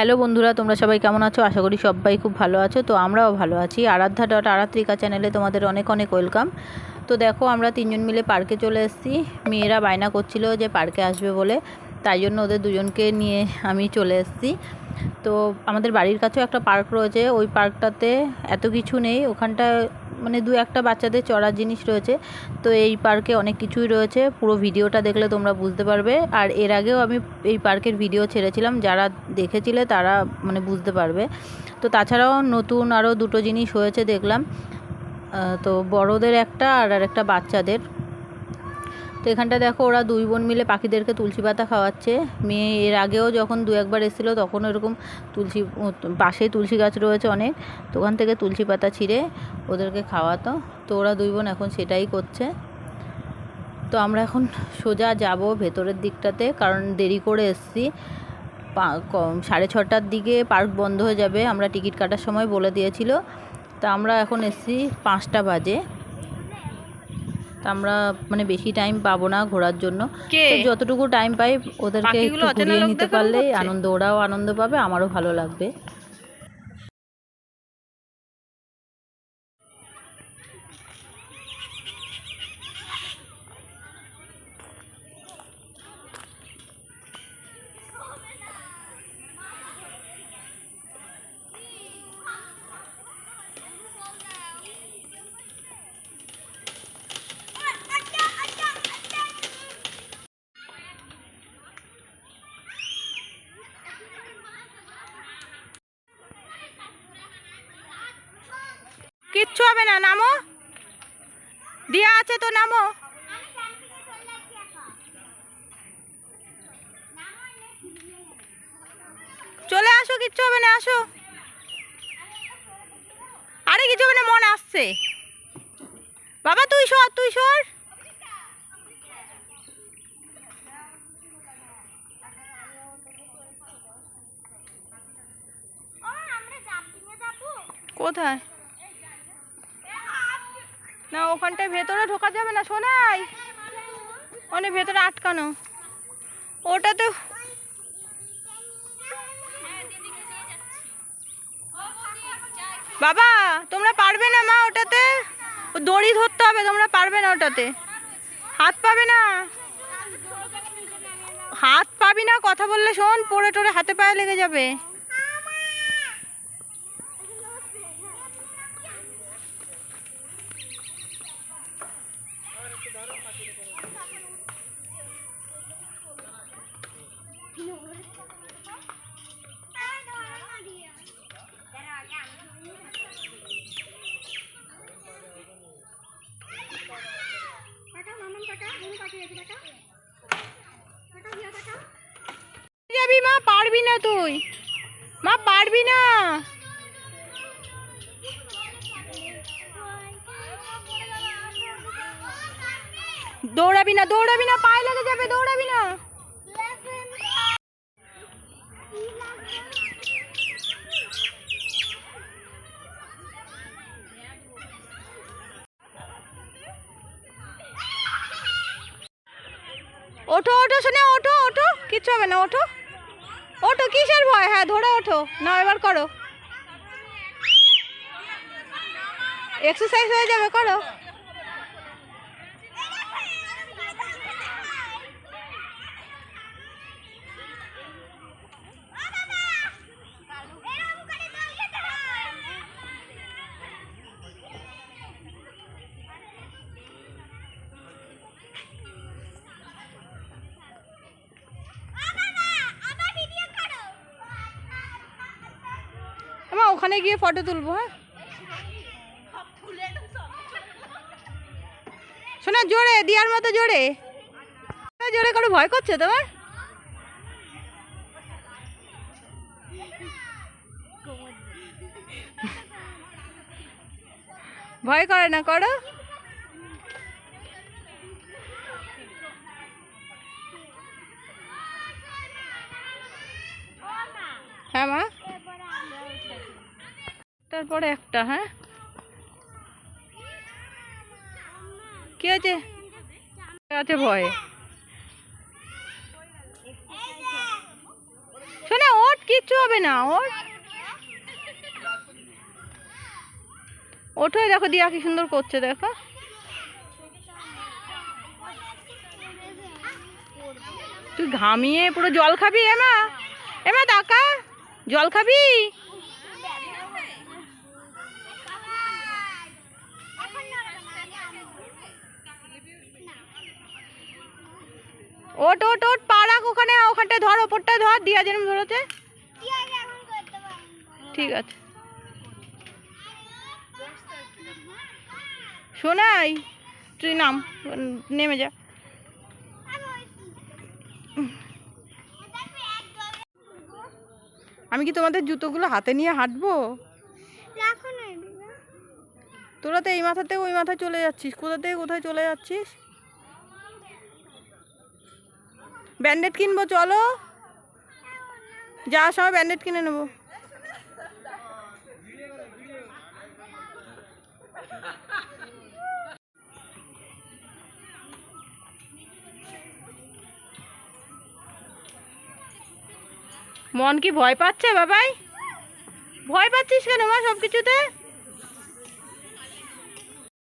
Hello বন্ধুরা, তোমরা সবাই কেমন আছো? আশা করি সবাই খুব ভালো আছো। তো আমরাও ভালো আছি। আরাধ্যা ডট আরাত্রিকা চ্যানেলে তোমাদের অনেক অনেক ওয়েলকাম। তো দেখো, আমরা তিনজন মিলে পার্কে চলে এসেছি। মেয়েরা বায়না করছিল যে পার্কে আসবে বলে। তাই জন্য ওদের দুজনকে নিয়ে আমি চলে এসেছি। তো আমাদের বাড়ির কাছেও একটা পার্ক রয়েছে। ওই পার্কটাতে এত কিছু নেই। ওখানটা মানে দু একটা বাচ্চাদের চড়ার জিনিস রয়েছে। তো এই পার্কে অনেক কিছুই রয়েছে। পুরো ভিডিওটা দেখলে তোমরা বুঝতে পারবে। আর এর আগেও আমি এই পার্কের ভিডিও ছেড়েছিলাম। যারা দেখেছিলে তারা মানে বুঝতে পারবে। তো তাছাড়াও নতুন আরও দুটো জিনিস হয়েছে দেখলাম। তো বড়দের একটা আর একটা বাচ্চাদের। তো এখানটা দেখো ওরা দুই বোন মিলে পাখিদেরকে তুলসী পাতা খাওয়াচ্ছে। মেয়ে এর আগেও যখন দু একবার এসেছিল তখন এরকম তুলসী পাশেই তুলসী গাছ রয়েছে অনেক। তো ওখান থেকে তুলসী পাতা ছিঁড়ে ওদেরকে খাওয়াতো। তো ওরা দুই বোন এখন সেটাই করছে। তো আমরা এখন সোজা যাব ভেতরের দিকটাতে কারণ দেরি করে এসছি। সাড়ে ছটার দিকে পার্ক বন্ধ হয়ে যাবে। আমরা টিকিট কাটার সময় বলে দিয়েছিল। তা আমরা এখন এসছি পাঁচটা বাজে। তা আমরা মানে বেশি টাইম পাবো না ঘোরার জন্য। তো যতটুকু টাইম পাই ওদেরকে একটু ঘুরিয়ে নিতে পারলে পারলেই আনন্দ ওরাও আনন্দ পাবে আমারও ভালো লাগবে। কিচ্ছু হবে না, নামো। দিয়া আছে তো নামো। চলে আসো, কিচ্ছু হবে না, আসো। আরে, কিছু হবে না, মন আসছে। বাবা, তুই সর তুই সর। কোথায়? না, ওখানটায় ভেতরে ঢোকা যাবে না শোনাই অনেক ভেতরে আটকানো। ওটা তো বাবা, তোমরা পারবে না মা ওটাতে? দড়ি ধরতে হবে, তোমরা পারবে না ওটাতে। হাত পাবে না? হাত পাবি না, কথা বললে শোন পড়ে টড়ে হাতে পায়ে লেগে যাবে। পারবি না তুই। মা, পারবি না। দৌড়াবি না দৌড়াবি না, পায়ে লেগে যাবে, দৌড়াবি না। ওঠো ওঠো শোনা ওঠো ওঠো। কিচ্ছু হবে না, ওঠো। ওঠো কিসের ভয়? হ্যাঁ ধরে ওঠো। না এবার করো। এক্সারসাইজ হয়ে যাবে করো। ওখানে গিয়ে ফটো তুলবো হ্যাঁ? শোনা, জোরে, দিয়ার মতো জোরে। জোরে করে ভয় করছে তোমার? ভয় করে না, করো। হ্যাঁ মা। তারপরে একটা হ্যাঁ? কি আছে? আছে ভয়ে? শোনা ওঠ কি কিচ্ছু হবে না ওর ওঠোই দেখো, দিয়া কি সুন্দর করছে, দেখো। তুই ঘামিয়ে পুরো জল খাবি, এমা? এমা, দাকা, জল খাবি? ওট ওট ওট পা রাখ ওখানে ওখানটায় ধর ওপরটায় ধর দিয়া যেরম ধরেছে। ঠিক আছে। শোনাই তুই নাম নেমে যা। আমি কি তোমাদের জুতোগুলো হাতে নিয়ে হাঁটবো? তোরা তো এই মাথা থেকে ওই মাথায় চলে যাচ্ছিস। কোথা থেকে কোথায় চলে যাচ্ছিস? ব্যান্ডেড কিনবো, চলো। যাওয়ার সময় ব্যান্ডেড কিনে নেব। মন কি ভয় পাচ্ছে, বাবাই? ভয় পাচ্ছিস কেন মা সব কিছুতে